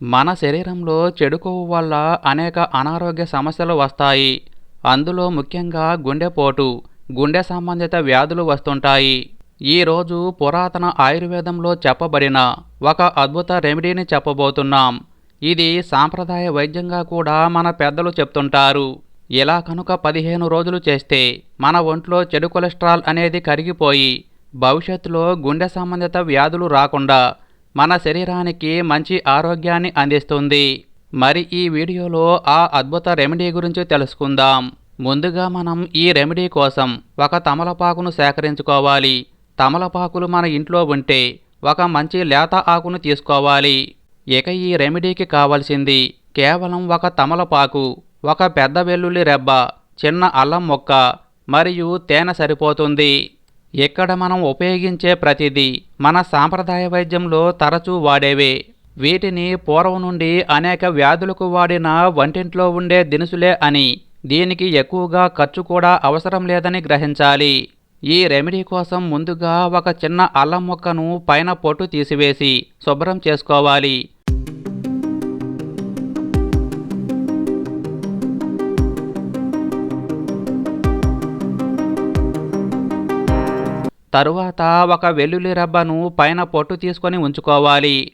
మన శరీరంలో చెడు కొవ్వు వల్ల అనేక అనారోగ్య సమస్యలు వస్తాయి. అందులో ముఖ్యంగా గుండెపోటు గుండె సంబంధిత వ్యాధులు వస్తుంటాయి. ఈరోజు పురాతన ఆయుర్వేదంలో చెప్పబడిన ఒక అద్భుత రెమెడీని చెప్పబోతున్నాం. ఇది సాంప్రదాయ వైద్యంగా కూడా మన పెద్దలు చెప్తుంటారు. ఇలా కనుక పదిహేను రోజులు చేస్తే మన ఒంట్లో చెడు కొలెస్ట్రాల్ అనేది కరిగిపోయి భవిష్యత్తులో గుండె సంబంధిత వ్యాధులు రాకుండా మన శరీరానికి మంచి ఆరోగ్యాన్ని అందిస్తుంది. మరి ఈ వీడియోలో ఆ అద్భుత రెమెడీ గురించి తెలుసుకుందాం. ముందుగా మనం ఈ రెమెడీ కోసం ఒక తమలపాకును సేకరించుకోవాలి. తమలపాకులు మన ఇంట్లో ఉంటే ఒక మంచి లేత ఆకును తీసుకోవాలి. ఇక ఈ రెమెడీకి కావలసింది కేవలం ఒక తమలపాకు ఒక పెద్ద వెల్లుల్లి రెబ్బ చిన్న అల్లం మొక్క మరియు తేనె సరిపోతుంది. ఇక్కడ మనం ఉపయోగించే ప్రతిదీ మన సాంప్రదాయ వైద్యంలో తరచూ వాడేవే. వీటిని పూర్వం నుండి అనేక వ్యాధులకు వాడిన వంటింట్లో ఉండే దినుసులే అని దీనికి ఎక్కువగా ఖర్చు కూడా అవసరం లేదని గ్రహించాలి. ఈ రెమెడీ కోసం ముందుగా ఒక చిన్న అల్లం మొక్కను పైన పొట్టు తీసివేసి శుభ్రం చేసుకోవాలి. తరువాత ఒక వెల్లుల్లి రబ్బను పైన పొట్టు తీసుకొని ఉంచుకోవాలి.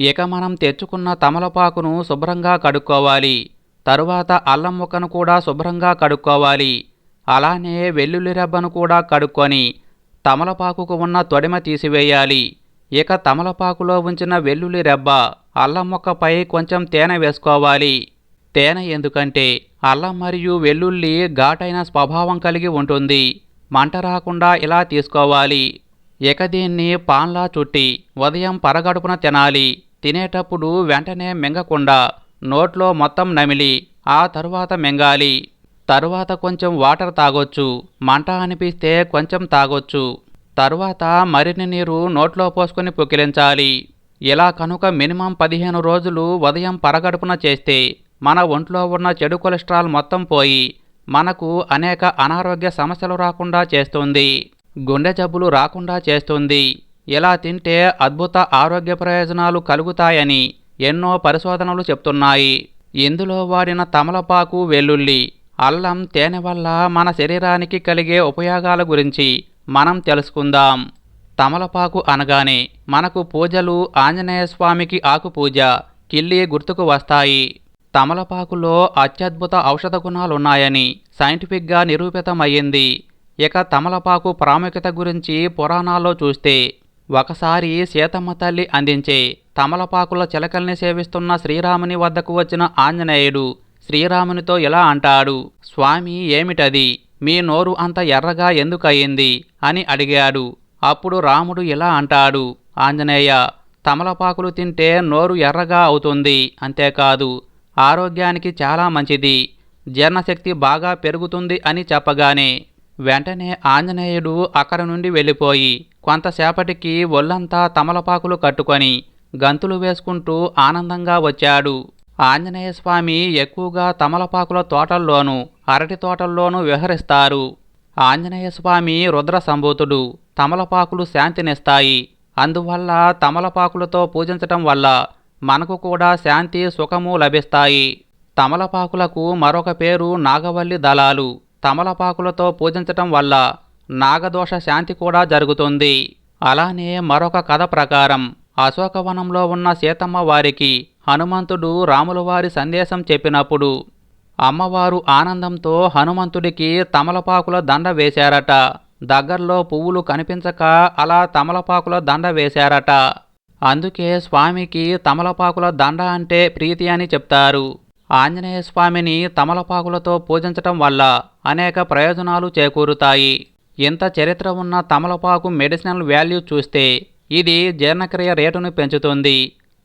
ఇక మనం తెచ్చుకున్న తమలపాకును శుభ్రంగా కడుక్కోవాలి. తరువాత అల్లం ముక్కను కూడా శుభ్రంగా కడుక్కోవాలి. అలానే వెల్లుల్లి రబ్బను కూడా కడుక్కొని తమలపాకుకు ఉన్న తొడిమ తీసివేయాలి. ఇక తమలపాకులో ఉంచిన వెల్లుల్లి రెబ్బ అల్లం ముక్కపై కొంచెం తేనె వేసుకోవాలి. తేనె ఎందుకంటే అల్లం మరియు వెల్లుల్లి ఘాటైన స్వభావం కలిగి ఉంటుంది. మంట రాకుండా ఇలా తీసుకోవాలి. ఇక దీన్ని పాన్లా చుట్టి ఉదయం పరగడుపున తినాలి. తినేటప్పుడు వెంటనే మింగకుండా నోట్లో మొత్తం నమిలి ఆ తరువాత మింగాలి. తరువాత కొంచెం వాటర్ తాగొచ్చు. మంట అనిపిస్తే కొంచెం తాగొచ్చు. తరువాత మరిన్ని నీరు నోట్లో పోసుకొని పుక్కిలించాలి. ఇలా కనుక మినిమం పదిహేను రోజులు ఉదయం పరగడుపున చేస్తే మన ఒంట్లో ఉన్న చెడు కొలెస్ట్రాల్ మొత్తం పోయి మనకు అనేక అనారోగ్య సమస్యలు రాకుండా చేస్తుంది. గుండె జబ్బులు రాకుండా చేస్తుంది. ఇలా తింటే అద్భుత ఆరోగ్య ప్రయోజనాలు కలుగుతాయని ఎన్నో పరిశోధనలు చెప్తున్నాయి. ఇందులో వాడిన తమలపాకు వెల్లుల్లి అల్లం తేనె వల్ల మన శరీరానికి కలిగే ఉపయోగాల గురించి మనం తెలుసుకుందాం. తమలపాకు అనగానే మనకు పూజలు ఆంజనేయ స్వామికి ఆకు పూజ కిల్లి గుర్తుకు వస్తాయి. తమలపాకులో అత్యద్భుత ఔషధ గుణాలున్నాయని సైంటిఫిక్గా నిరూపితమయ్యింది. ఇక తమలపాకు ప్రాముఖ్యత గురించి పురాణాల్లో చూస్తే ఒకసారి సీతమ్మ తల్లి అందించే తమలపాకుల చిలకల్ని సేవిస్తున్న శ్రీరాముని వద్దకు వచ్చిన ఆంజనేయుడు శ్రీరామునితో ఇలా అంటాడు స్వామి ఏమిటది? మీ నోరు అంత ఎర్రగా ఎందుకయ్యింది అని అడిగాడు. అప్పుడు రాముడు ఇలా అంటాడు ఆంజనేయ తమలపాకులు తింటే నోరు ఎర్రగా అవుతుంది అంతేకాదు ఆరోగ్యానికి చాలా మంచిది జీర్ణశక్తి బాగా పెరుగుతుంది అని చెప్పగానే వెంటనే ఆంజనేయుడు అక్కడి నుండి వెళ్ళిపోయి కొంతసేపటికి ఒళ్ళంతా తమలపాకులు కట్టుకొని గంతులు వేసుకుంటూ ఆనందంగా వచ్చాడు. ఆంజనేయ స్వామి ఎక్కువగా తమలపాకుల తోటల్లోనూ అరటి తోటల్లోనూ విహరిస్తారు. ఆంజనేయ స్వామి రుద్ర సంభూతుడు తమలపాకులు శాంతినిస్తాయి అందువల్ల తమలపాకులతో పూజించటం వల్ల మనకు కూడా శాంతి సుఖము లభిస్తాయి. తమలపాకులకు మరొక పేరు నాగవల్లి దళాలు. తమలపాకులతో పూజించటం వల్ల నాగదోష శాంతి కూడా జరుగుతుంది. అలానే మరొక కథ ప్రకారం అశోకవనంలో ఉన్న సీతమ్మ వారికి హనుమంతుడు రాముల వారి సందేశం చెప్పినప్పుడు అమ్మవారు ఆనందంతో హనుమంతుడికి తమలపాకుల దండ వేశారట. దగ్గర్లో పువ్వులు కనిపించక అలా తమలపాకుల దండ వేశారట. అందుకే స్వామికి తమలపాకుల దండ అంటే ప్రీతి అని చెప్తారు. ఆంజనేయ స్వామిని తమలపాకులతో పూజించటం వల్ల అనేక ప్రయోజనాలు చేకూరుతాయి. ఇంత చరిత్ర ఉన్న తమలపాకు మెడిసినల్ వాల్యూ చూస్తే ఇది జీర్ణక్రియ రేటును పెంచుతుంది.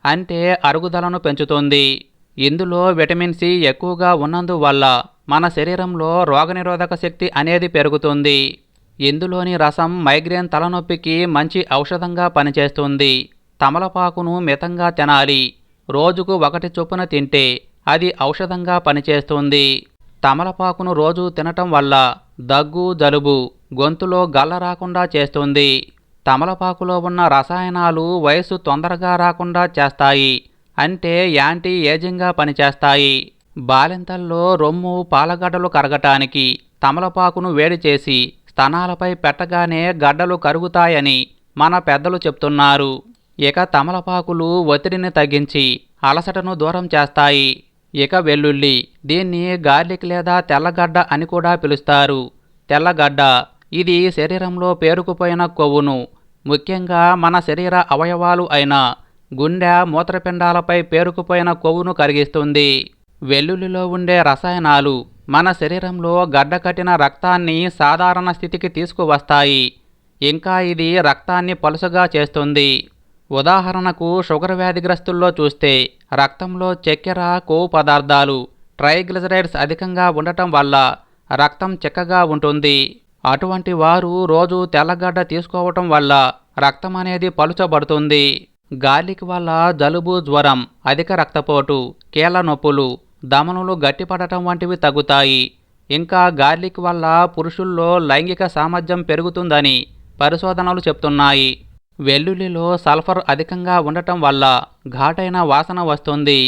అంటే అరుగుదలను పెంచుతుంది. ఇందులో విటమిన్ సి ఎక్కువగా ఉన్నందువల్ల మన శరీరంలో రోగనిరోధక శక్తి అనేది పెరుగుతుంది. ఇందులోని రసం మైగ్రేన్ తలనొప్పికి మంచి ఔషధంగా పనిచేస్తుంది. తమలపాకును మితంగా తినాలి. రోజుకు ఒకటి చొప్పున తింటే అది ఔషధంగా పనిచేస్తుంది. తమలపాకును రోజు తినటం వల్ల దగ్గు జలుబు గొంతులో గల్ల రాకుండా చేస్తుంది. తమలపాకులో ఉన్న రసాయనాలు వయసు తొందరగా రాకుండా చేస్తాయి. అంటే యాంటీ ఏజింగ్గా పనిచేస్తాయి. బాలింతల్లో రొమ్ము పాలగడ్డలు కరగటానికి తమలపాకును వేడి చేసి స్తనాలపై పెట్టగానే గడ్డలు కరుగుతాయని మన పెద్దలు చెప్తున్నారు. ఇక తమలపాకులు ఒత్తిడిని తగ్గించి అలసటను దూరం చేస్తాయి. ఇక వెల్లుల్లి దీన్ని గార్లిక్ లేదా తెల్లగడ్డ అని కూడా పిలుస్తారు. తెల్లగడ్డ ఇది శరీరంలో పేరుకుపోయిన కొవ్వును ముఖ్యంగా మన శరీర అవయవాలు అయిన గుండె మూత్రపిండాలపై పేరుకుపోయిన కొవ్వును కరిగిస్తుంది. వెల్లుల్లిలో ఉండే రసాయనాలు మన శరీరంలో గడ్డకట్టిన రక్తాన్ని సాధారణ స్థితికి తీసుకువస్తాయి. ఇంకా ఇది రక్తాన్ని పలుసగా చేస్తుంది. ఉదాహరణకు షుగర్ వ్యాధిగ్రస్తుల్లో చూస్తే రక్తంలో చక్కెర కొవ్వు పదార్థాలు ట్రైగ్లిజరైడ్స్ అధికంగా ఉండటం వల్ల రక్తం చిక్కగా ఉంటుంది. అటువంటి వారు రోజు తెల్లగడ్డ తీసుకోవటం వల్ల రక్తం అనేది పలుచబడుతుంది. గార్లిక్ వల్ల జలుబు జ్వరం అధిక రక్తపోటు కీళ్ళ నొప్పులు దమనులు గట్టిపడటం వంటివి తగ్గుతాయి. ఇంకా గార్లిక్ వల్ల పురుషుల్లో లైంగిక సామర్థ్యం పెరుగుతుందని పరిశోధనలు చెప్తున్నాయి. వెల్లుల్లిలో సల్ఫర్ అధికంగా ఉండటం వల్ల ఘాటైన వాసన వస్తుంది.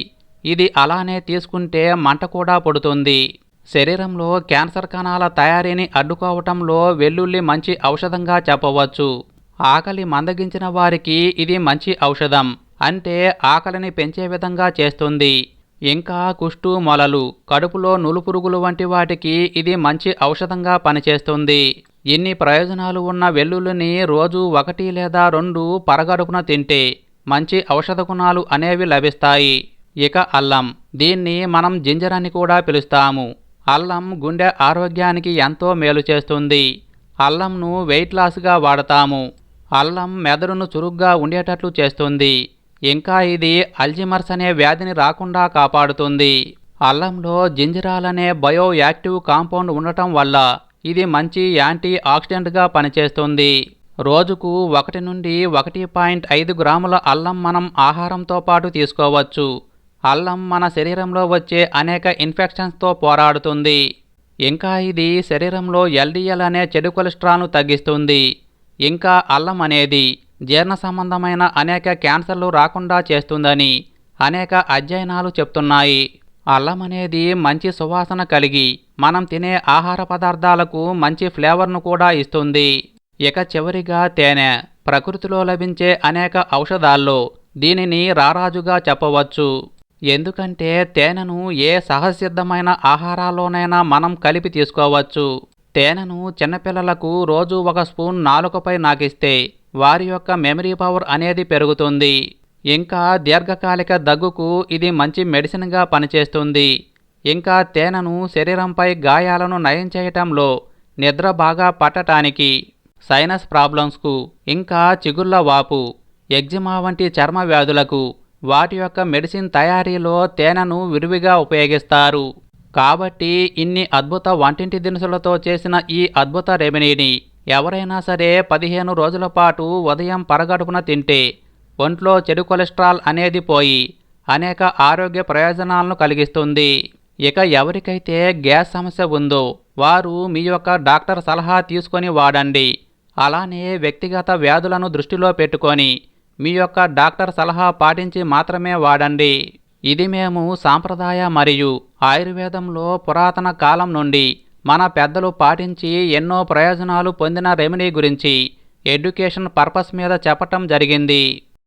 ఇది అలానే తీసుకుంటే మంట కూడా పడుతుంది. శరీరంలో క్యాన్సర్ కణాల తయారీని అడ్డుకోవటంలో వెల్లుల్లి మంచి ఔషధంగా చెప్పవచ్చు. ఆకలి మందగించిన వారికి ఇది మంచి ఔషధం. అంటే ఆకలిని పెంచే విధంగా చేస్తుంది. ఇంకా కుష్టు మొలలు కడుపులో నులుపురుగులు వంటి వాటికి ఇది మంచి ఔషధంగా పనిచేస్తుంది. ఇన్ని ప్రయోజనాలు ఉన్న వెల్లుల్లిని రోజు ఒకటి లేదా రెండు పరగడుపున తింటే మంచి ఔషధ గుణాలు అనేవి లభిస్తాయి. ఇక అల్లం. దీన్ని మనం జింజర్ అని కూడా పిలుస్తాము. అల్లం గుండె ఆరోగ్యానికి ఎంతో మేలు చేస్తుంది. అల్లంను వెయిట్ లాస్గా వాడతాము. అల్లం మెదడును చురుగ్గా ఉండేటట్లు చేస్తుంది. ఇంకా ఇది అల్జిమర్స్ అనే వ్యాధిని రాకుండా కాపాడుతుంది. అల్లంలో జింజరాల్ అనే బయో యాక్టివ్ కాంపౌండ్ ఉండటం వల్ల ఇది మంచి యాంటీ ఆక్సిడెంట్గా పనిచేస్తుంది. రోజుకు ఒకటి నుండి ఒకటి పాయింట్ ఐదు గ్రాముల అల్లం మనం ఆహారంతో పాటు తీసుకోవచ్చు. అల్లం మన శరీరంలో వచ్చే అనేక ఇన్ఫెక్షన్స్తో పోరాడుతుంది. ఇంకా ఇది శరీరంలో ఎల్డిఎల్ అనే చెడు కొలెస్ట్రాల్ను తగ్గిస్తుంది. ఇంకా అల్లం అనేది జీర్ణ సంబంధమైన అనేక క్యాన్సర్లు రాకుండా చేస్తుందని అనేక అధ్యయనాలు చెప్తున్నాయి. అల్లం అనేది మంచి సువాసన కలిగి మనం తినే ఆహార పదార్థాలకు మంచి ఫ్లేవర్ను కూడా ఇస్తుంది. ఇక చివరిగా తేనె. ప్రకృతిలో లభించే అనేక ఔషధాల్లో దీనిని రారాజుగా చెప్పవచ్చు. ఎందుకంటే తేనెను ఏ సహజసిద్ధమైన ఆహారాల్లోనైనా మనం కలిపి తీసుకోవచ్చు. తేనెను చిన్నపిల్లలకు రోజు ఒక స్పూన్ నాలుకపై నాకిస్తే వారి యొక్క మెమరీ పవర్ అనేది పెరుగుతుంది. ఇంకా దీర్ఘకాలిక దగ్గుకు ఇది మంచి మెడిసిన్గా పనిచేస్తుంది. ఇంకా తేనెను శరీరంపై గాయాలను నయం చేయటంలో నిద్ర బాగా పట్టటానికి సైనస్ ప్రాబ్లమ్స్కు ఇంకా చిగుళ్ళ వాపు ఎగ్జిమా వంటి చర్మ వ్యాధులకు వాటి యొక్క మెడిసిన్ తయారీలో తేనెను విరివిగా ఉపయోగిస్తారు. కాబట్టి ఇన్ని అద్భుత వంటింటి దినుసులతో చేసిన ఈ అద్భుత రెమెడీని ఎవరైనా సరే పదిహేను రోజుల పాటు ఉదయం పరగడుపున తింటే ఒంట్లో చెడు కొలెస్ట్రాల్ అనేది పోయి అనేక ఆరోగ్య ప్రయోజనాలను కలిగిస్తుంది. ఇక ఎవరికైతే గ్యాస్ సమస్య ఉందో వారు మీ యొక్క డాక్టర్ సలహా తీసుకొని వాడండి. అలానే వ్యక్తిగత వ్యాధులను దృష్టిలో పెట్టుకొని మీ యొక్క డాక్టర్ సలహా పాటించి మాత్రమే వాడండి. ఇది మేము సాంప్రదాయ మరియు ఆయుర్వేదంలో పురాతన కాలం నుండి మన పెద్దలు పాటించి ఎన్నో ప్రయోజనాలు పొందిన రెమెడీ గురించి ఎడ్యుకేషన్ పర్పస్ మీద చెప్పటం జరిగింది.